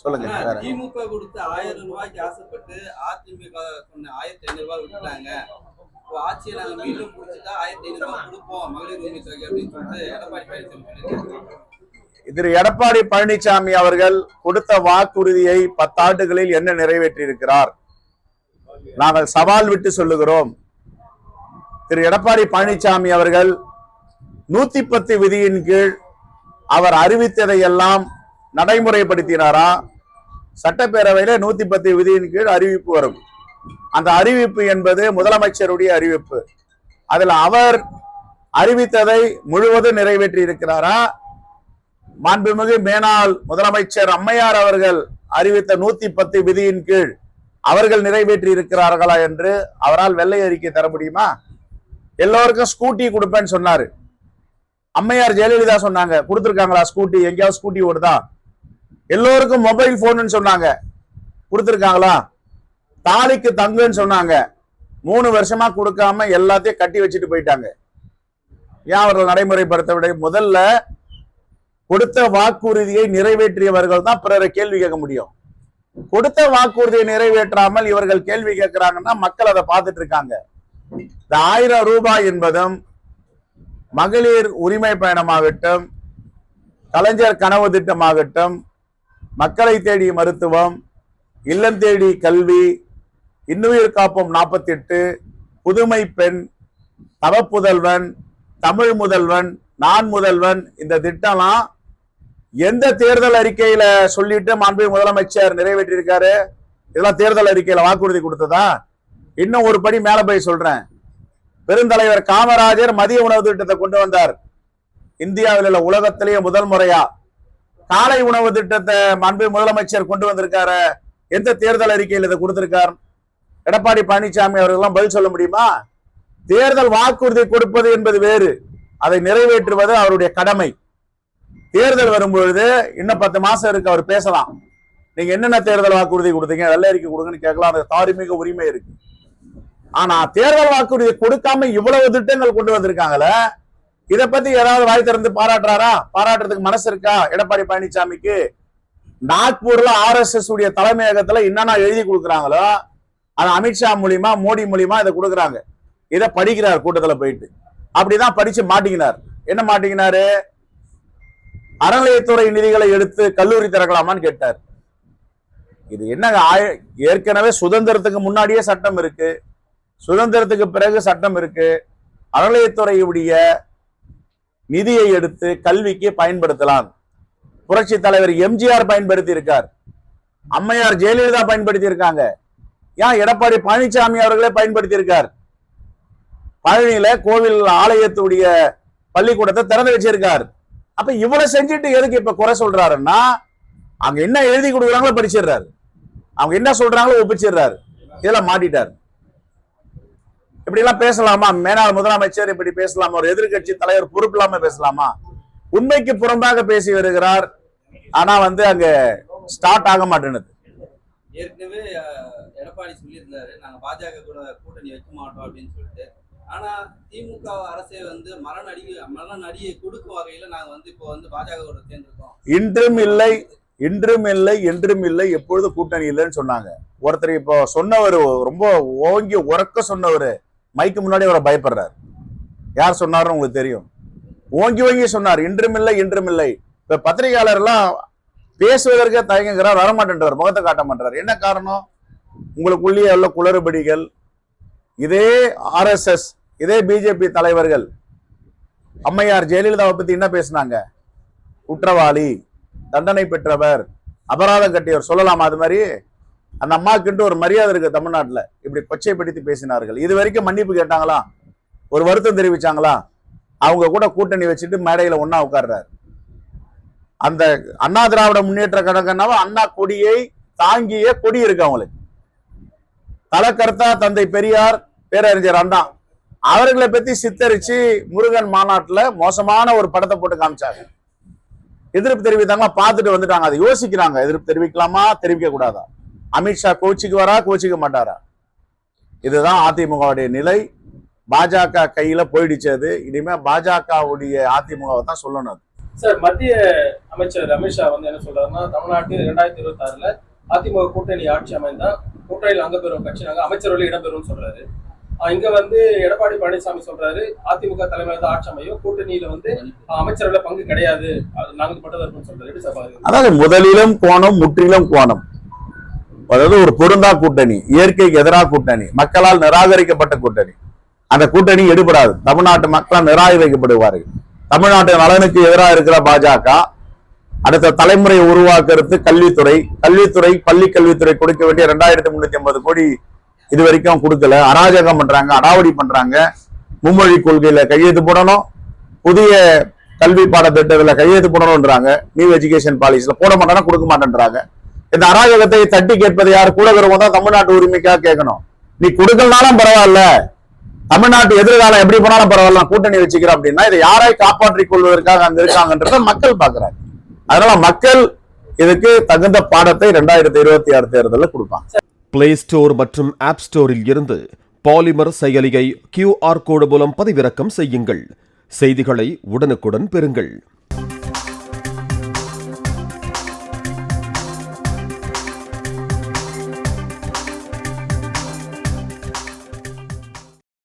சொல்லுங்க திமுக கொடுத்த ஆயிரம் ரூபாய்க்கு ஆசைப்பட்டு அதிமுக சொன்ன ஆயிரத்தி ஐநூறு ரூபாய் விட்டுட்டாங்க. இப்போ ஆட்சியை நாங்க மீண்டும் முடிச்சுட்டா ஆயிரத்தி ஐநூறு ரூபாய் கொடுப்போம் மகளிர் உரிமை தொகை அப்படின்னு சொல்லிட்டு எடப்பாடி பழனிசாமி திரு எடப்பாடி பழனிசாமி அவர்கள் கொடுத்த வாக்குறுதியை பத்தாண்டுகளில் என்ன நிறைவேற்றி இருக்கிறார் நாங்கள் சவால் விட்டு சொல்லுகிறோம். திரு எடப்பாடி பழனிசாமி அவர்கள் நூத்தி பத்து விதியின் கீழ் அவர் அறிவித்ததை எல்லாம் நடைமுறைப்படுத்தினாரா? சட்டப்பேரவையில் நூத்தி பத்து விதியின் கீழ் அறிவிப்பு வரும். அந்த அறிவிப்பு என்பது முதலமைச்சருடைய அறிவிப்பு. அதில் அவர் அறிவித்ததை முழுவதும் நிறைவேற்றி இருக்கிறாரா மாண்புமிகு மேனால் முதலமைச்சர் அம்மையார் அவர்கள் அறிவித்த நூத்தி பத்து விதியின் கீழ் அவர்கள் நிறைவேற்றி இருக்கிறார்களா என்று அவரால் வெள்ளை அறிக்கை தர முடியுமா? எல்லோருக்கும் ஸ்கூட்டி கொடுப்பேன்னு சொன்னாரு. அம்மையார் ஜெயலலிதா சொன்னாங்க. கொடுத்துருக்காங்களா ஸ்கூட்டி? எங்கேயாவது ஸ்கூட்டி ஓடுதா? எல்லோருக்கும் மொபைல் போன்னு சொன்னாங்க. கொடுத்துருக்காங்களா? தாலிக்கு தங்குன்னு சொன்னாங்க. மூணு வருஷமா கொடுக்காம எல்லாத்தையும் கட்டி வச்சுட்டு போயிட்டாங்க. ஏன் அவர்கள் நடைமுறைப்படுத்தவில்லை? முதல்ல கொடுத்த வாக்குறுதியை நிறைவேற்றியவர்கள் தான் பிறரை கேள்வி கேட்க முடியும். கொடுத்த வாக்குறுதியை நிறைவேற்றாமல் இவர்கள் கேள்வி கேட்கிறாங்கன்னா மக்கள் அதை பார்த்துட்டு இருக்காங்க. இந்த ஆயிரம் ரூபாய் என்பதும் மகளிர் உரிமை பயணமாகட்டும் கலைஞர் கனவு திட்டமாகட்டும் மக்களை தேடி மருத்துவம் இல்லம் தேடி கல்வி இன்னுயிர் காப்போம் நாற்பத்தி எட்டு புதுமை பெண் தவப்புதல்வன் தமிழ் முதல்வன் நான் முதல்வன் இந்த திட்டம்லாம் எந்த தேர்தல் அறிக்கையில சொல்லிட்டு மாண்பு முதலமைச்சர் நிறைவேற்றியிருக்காரு? இதெல்லாம் தேர்தல் அறிக்கையில வாக்குறுதி கொடுத்ததா? இன்னும் ஒரு படி மேல போய் சொல்றேன். பெருந்தலைவர் காமராஜர் மதிய உணவு திட்டத்தை கொண்டு வந்தார். இந்தியாவில் உள்ள உலகத்திலேயே முதல் முறையா. காலை உணவு திட்டத்தை மாண்பு முதலமைச்சர் கொண்டு வந்திருக்காரு. எந்த தேர்தல் அறிக்கையில் இதை கொடுத்திருக்கார்? எடப்பாடி பழனிசாமி அவர்கள்லாம் பதில் சொல்ல முடியுமா? தேர்தல் வாக்குறுதி கொடுப்பது என்பது வேறு. அதை நிறைவேற்றுவது அவருடைய கடமை. தேர்தல் வரும்பொழுது இன்னும் பத்து மாசம் இருக்கு அவர் பேசலாம். நீங்க என்னென்ன தேர்தல் வாக்குறுதி கொடுத்தீங்க? வெள்ளை அறிக்கை கொடுங்கன்னு கேட்கலாம். அந்த தார்மீக உரிமை இருக்கு. ஆனா தேர்தல் வாக்குறுதி கொடுக்காம இவ்வளவு திட்டங்கள் கொண்டு வந்திருக்காங்களே இதை பத்தி யாராவது வாய் திறந்து பாராட்டுறாரா? பாராட்டுறதுக்கு மனசு இருக்கா? எடப்பாடி பழனிசாமிக்கு நாக்பூர்ல ஆர் எஸ் எஸ் உடைய தலைமையகத்துல என்னென்ன எழுதி கொடுக்குறாங்களோ அது அமித்ஷா மூலியமா மோடி மூலியமா இதை கொடுக்குறாங்க. இதை படிக்கிறார் கூட்டத்துல போயிட்டு. அப்படிதான் படிச்சு மாட்டிக்கினார். என்ன மாட்டிக்கினாரு? அறநிலையத்துறை நிதிகளை எடுத்து கல்லூரி திறக்கலாமான்னு கேட்டார். இது என்னங்க ஆய- ஏற்கனவே சுதந்திரத்துக்கு முன்னாடியே சட்டம் இருக்கு. சுதந்திரத்துக்கு பிறகு சட்டம் இருக்கு. அறநிலையத்துறையுடைய நிதியை எடுத்து கல்விக்கு பயன்படுத்தலாம். புரட்சி தலைவர் எம்ஜிஆர் பயன்படுத்தி இருக்கார் அம்மையார் ஜெயலலிதா பயன்படுத்தி இருக்காங்க ஏன் எடப்பாடி பழனிசாமி அவர்களே பயன்படுத்தி இருக்கார் பழனியில கோவில் ஆலயத்துடைய பள்ளிக்கூடத்தை திறந்து வச்சிருக்கார். அப்ப இவ்வளவு செஞ்சுட்டு எதுக்கு இப்ப குறை சொல்றாருன்னா அங்க என்ன எழுதி கொடுக்குறாங்களோ படிச்சிடுறாரு. அவங்க என்ன சொல்றாங்களோ ஒப்பிச்சிடுறாரு. இதெல்லாம் மாட்டிட்டார். இப்படி எல்லாம் பேசலாமா? மேனாள் முதலமைச்சர் இப்படி பேசலாமா? ஒரு எதிர்க்கட்சி தலைவர் பொறுப்பு இல்லாம பேசலாமா? உண்மைக்கு புறம்பாக பேசி வருகிறார். ஆனா வந்து அங்க ஸ்டார்ட் ஆக மாட்டேனுது ஏற்கனவே எடப்பாடி சொல்லியிருந்தாரு நாங்க பாஜக கூட கூட்டணி வைக்க மாட்டோம் அப்படின்னு சொல்லிட்டு. ஆனா திமுக அரசே வந்து மரண அடி மரண அடியை கொடுக்கும் வகையில நாங்க வந்து இப்போ வந்து பாஜக கூட சேர்ந்திருக்கோம். இன்றும் இல்லை இன்றும் இல்லை என்றும் இல்லை எப்பொழுது கூட்டணி இல்லைன்னு சொன்னாங்க. ஒருத்தர் இப்போ சொன்னவர் ரொம்ப ஓங்கி உறக்க சொன்னவர் மைக்கு முன்னாடி அவரை பயப்படுறார். யார் சொன்னாருன்னு உங்களுக்கு தெரியும். ஓங்கி ஓங்கி சொன்னார் இன்றுமில்லை இன்றுமில்லை. இப்போ பத்திரிகையாளர்லாம் பேசுவதற்கே தயங்குகிறார் வரமாட்டேன்றார் முகத்தை காட்ட மாட்டார் என்ன காரணம்? உங்களுக்குள்ளேயே உள்ள குளறுபடிகள் இதே ஆர்எஸ்எஸ் இதே பிஜேபி தலைவர்கள். அம்மையார் ஜெயலலிதாவை பற்றி என்ன பேசினாங்க? குற்றவாளி தண்டனை பெற்றவர் அபராதம் கட்டியவர் சொல்லலாமா அது மாதிரி? அந்த அம்மாவுக்குன்ட்டு ஒரு மரியாதை இருக்கு தமிழ்நாட்டுல. இப்படி கொச்சைப்படுத்தி பேசினார்கள். இது வரைக்கும் மன்னிப்பு கேட்டாங்களா? ஒரு வருத்தம் தெரிவிச்சாங்களா? அவங்க கூட கூட்டணி வச்சுட்டு மேடையில ஒன்றா உட்கார்றாரு. அந்த அண்ணா திராவிட முன்னேற்ற கழகம்னாவ அண்ணா கொடியை தாங்கிய கொடி இருக்கு அவங்களுக்கு. தலக்கர்த்தா தந்தை பெரியார் பேரறிஞர் அண்ணா. அவர்களை பத்தி சித்தரிச்சு முருகன் மாநாட்டுல மோசமான ஒரு படத்தை போட்டு காமிச்சாங்க எதிர்ப்பு தெரிவித்தாங்களா? பார்த்துட்டு வந்துட்டாங்க. அதை யோசிக்கிறாங்க. எதிர்ப்பு தெரிவிக்கலாமா? தெரிவிக்க கூடாதா? அமித்ஷா கோச்சிக்கு வரா கோச்சிக்க மாட்டாரா? இதுதான் அதிமுகவுடைய நிலை. பாஜக கையில போயிடுச்சு அது. இனிமே பாஜகவுடைய அதிமுகவை தான் சொல்லணும் சார் மத்திய அமைச்சர் அமித்ஷா வந்து என்ன சொல்றாருன்னா தமிழ்நாட்டு இரண்டாயிரத்தி இருபத்தி ஆறுல அதிமுக கூட்டணி ஆட்சி அமைந்தா கூட்டணியில் அங்க பெறும் கட்சி நாங்க அமைச்சர்கள் இடம்பெறும் சொல்றாரு. இங்க வந்து எடப்பாடி பழனிசாமி சொல்றாரு அதிமுக தலைமையில தான் ஆட்சி அமையும். கூட்டணியில வந்து அமைச்சர்கள பங்கு கிடையாது. அது நாங்க மட்டும் தான் சொல்றாரு அதாவது முதலிலும் கோணம் முற்றிலும் கோணம். அதாவது ஒரு பொருந்தா கூட்டணி இயற்கைக்கு எதிராக கூட்டணி மக்களால் நிராகரிக்கப்பட்ட கூட்டணி. அந்த கூட்டணி எடுபடாது. தமிழ்நாட்டு மக்களால் நிராகரிக்கப்படுவார்கள் தமிழ்நாட்டு நலனுக்கு எதிராக இருக்கிற பாஜக அடுத்த தலைமுறையை உருவாக்குறது கல்வித்துறை கல்வித்துறை பள்ளி கல்வித்துறை கொடுக்க வேண்டிய ரெண்டாயிரத்தி முன்னூத்தி ஐம்பது கோடி இது வரைக்கும் கொடுக்கல. அராஜகம் பண்றாங்க அடாவடி பண்றாங்க. மும்மொழி கொள்கையில கையெழுத்து போடணும். புதிய கல்வி பாடத்திட்டத்தில் கையெழுத்து போடணும்ன்றாங்க. நியூ எஜுகேஷன் பாலிசியில் போட மாட்டேன்னா கொடுக்க மாட்டேன்றாங்க. இந்த அராஜகத்தை தட்டி கேட்பது யார்? கூட இருக்கிறவங்க தான் தமிழ்நாட்டு உரிமைக்காக கேட்கணும். நீ கொடுக்கலனாலும் பரவாயில்ல. தமிழ்நாட்டு எதிர்காலம் எப்படி போனாலும் பரவாயில்ல. கூட்டணி வச்சுக்கிறேன் அப்படின்னா இதை யாரை காப்பாற்றிக் கொள்வதற்காக அங்க இருக்காங்கன்றத மக்கள் பாக்குறாங்க அதனால மக்கள் இதுக்கு தகுந்த பாடத்தை ரெண்டாயிரத்தி இருபத்தி ஆறு தேர்தலில் கொடுப்பாங்க. பிளே ஸ்டோர் மற்றும் ஆப் ஸ்டோரில் இருந்து பாலிமர் செயலியை கியூஆர் கோடு மூலம் பதிவிறக்கம் செய்யுங்கள். செய்திகளை உடனுக்குடன் பெறுங்கள்.